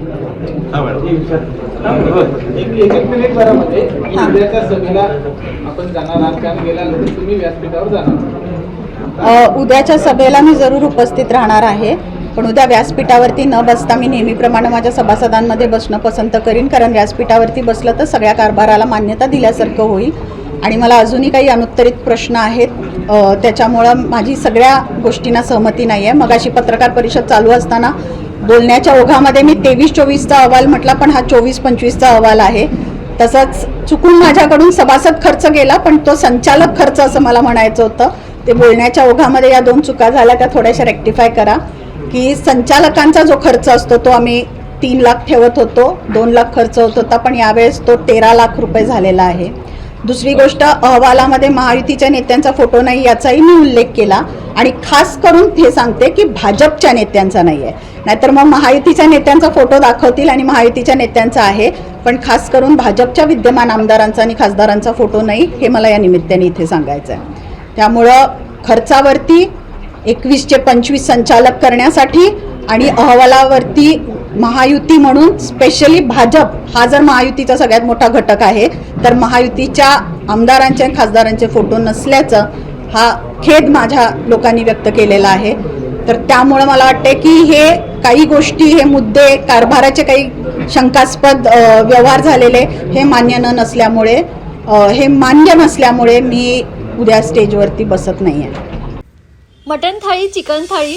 हा एक एक मिनिट उद्याच्या सभेला आपण जाणार आहात. कारण गेल्यानंतर तुम्ही व्यासपीठावर जाणार अ, उद्याच्या सभेला मी जरूर उपस्थित राहणार आहे. पण उद्या व्यासपीठावरती न बसता मी नेहमीप्रमाणे माझ्या सभासदांमध्ये बसणं पसंत करीन. कारण व्यासपीठावरती बसलं तर सगळ्या कारभाराला मान्यता दिल्यासारखं होईल. आणि मला अजूनही काही अनुत्तरित प्रश्न आहेत. त्याच्यामुळं माझी सगळ्या गोष्टींना सहमती नाही आहे मगाशी पत्रकार परिषद चालू असताना बोलण्याच्या ओघामध्ये मी तेवीस चोवीसचा अहवाल म्हटला पण हा चोवीस पंचवीसचा अहवाल आहे. तसंच चुकून माझ्याकडून सभासद खर्च गेला पण तो संचालक खर्च असं मला म्हणायचं होतं. ते बोलण्याच्या ओघामध्ये या दोन चुका झाल्या त्या थोड्याशा रेक्टिफाय करा. की संचालकांचा जो खर्च असतो तो आम्ही तीन लाख ठेवत होतो दोन लाख खर्च होत होता पण यावेळेस तो तेरा लाख रुपये झालेला आहे. दुसरी गोष्ट अहवालामध्ये महायुतीच्या नेत्यांचा फोटो नाही याचाही मी उल्लेख केला. आणि खास करून हे सांगते की भाजपच्या नेत्यांचा नाही आहे. नाहीतर मग महायुतीच्या नेत्यांचा फोटो दाखवतील आणि महायुतीच्या नेत्यांचा आहे. पण खास करून भाजपच्या विद्यमान आमदारांचा आणि खासदारांचा फोटो नाही हे मला या निमित्ताने इथे सांगायचं आहे त्यामुळं खर्चावरती एकवीसचे पंचवीस संचालक करण्यासाठी आणि अहवालावरती महायुती म्हणून स्पेशली भाजप हा जर महायुतीचा सगळ्यात मोठा घटक आहे तर महायुतीच्या आमदारांचे आणि खासदारांचे फोटो नसल्याचं हा खेद माझ्या लोकांनी व्यक्त केलेला आहे. तर त्यामुळं मला वाटते की हे काही गोष्टी हे मुद्दे कारभाराचे काही शंकास्पद व्यवहार झालेले हे मान्य न नसल्यामुळे हे मान्य नसल्यामुळे मी उद्या स्टेजवरती बसत नाही आहे मटन थाळी चिकन थाळी